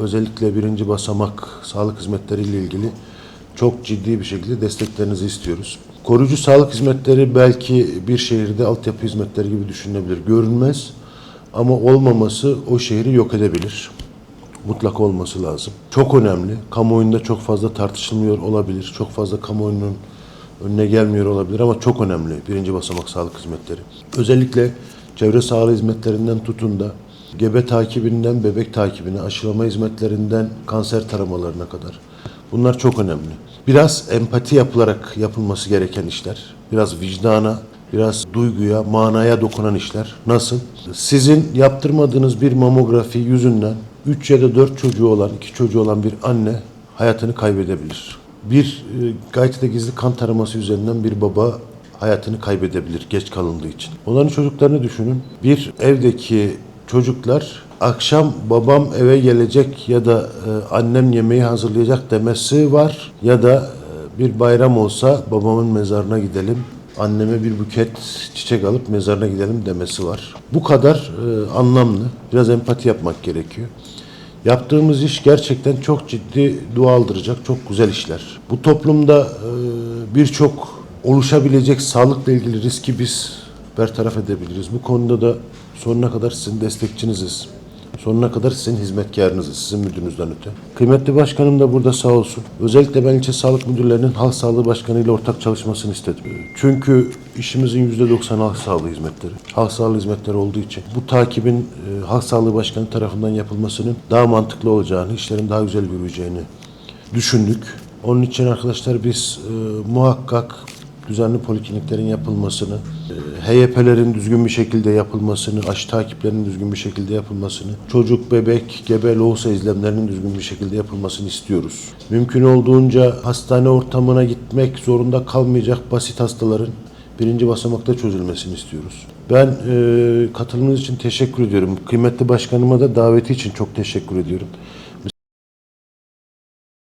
özellikle birinci basamak sağlık hizmetleriyle ilgili çok ciddi bir şekilde desteklerinizi istiyoruz. Koruyucu sağlık hizmetleri belki bir şehirde altyapı hizmetleri gibi düşünülebilir. Görünmez ama olmaması o şehri yok edebilir. Mutlaka olması lazım. Çok önemli. Kamuoyunda çok fazla tartışılmıyor olabilir. Çok fazla kamuoyunun önüne gelmiyor olabilir ama çok önemli birinci basamak sağlık hizmetleri. Özellikle çevre sağlığı hizmetlerinden tutun da gebe takibinden bebek takibine, aşılama hizmetlerinden kanser taramalarına kadar. Bunlar çok önemli. Biraz empati yapılarak yapılması gereken işler. Biraz vicdana, biraz duyguya, manaya dokunan işler. Nasıl? Sizin yaptırmadığınız bir mamografi yüzünden 3 ya da 4 çocuğu olan, 2 çocuğu olan bir anne hayatını kaybedebilir. Bir e, gayet de gizli kan taraması üzerinden bir baba hayatını kaybedebilir geç kalındığı için. Onların çocuklarını düşünün. Bir evdeki çocuklar akşam babam eve gelecek ya da e, annem yemeği hazırlayacak demesi var ya da e, bir bayram olsa babamın mezarına gidelim anneme bir buket çiçek alıp mezarına gidelim demesi var. Bu kadar e, anlamlı. Biraz empati yapmak gerekiyor. Yaptığımız iş gerçekten çok ciddi dua aldıracak, çok güzel işler. Bu toplumda e, birçok oluşabilecek sağlıkla ilgili riski biz bertaraf edebiliriz. Bu konuda da sonuna kadar sizin destekçiniziz. Sonuna kadar sizin hizmetkarınızız, sizin müdürünüzden öte. Kıymetli başkanım da burada sağ olsun. Özellikle ben ilçe sağlık müdürlerinin halk sağlığı başkanı ile ortak çalışmasını istedim. Çünkü işimizin %90 halk sağlığı hizmetleri. Halk sağlığı hizmetleri olduğu için bu takibin e, halk sağlığı başkanı tarafından yapılmasının daha mantıklı olacağını, işlerin daha güzel yürüyeceğini düşündük. Onun için arkadaşlar biz e, muhakkak düzenli polikliniklerin yapılmasını, HYP'lerin düzgün bir şekilde yapılmasını, aşı takiplerinin düzgün bir şekilde yapılmasını, çocuk, bebek, gebe, lohusa izlemlerinin düzgün bir şekilde yapılmasını istiyoruz. Mümkün olduğunca hastane ortamına gitmek zorunda kalmayacak basit hastaların birinci basamakta çözülmesini istiyoruz. Ben e, katılımınız için teşekkür ediyorum. Kıymetli başkanıma da daveti için çok teşekkür ediyorum.